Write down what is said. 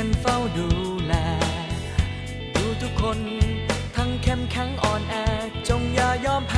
กันเฝ้าดูแล ดูทุกคนทั้งเข้มแข็งอ่อนแอจงอย่ายอมแพ้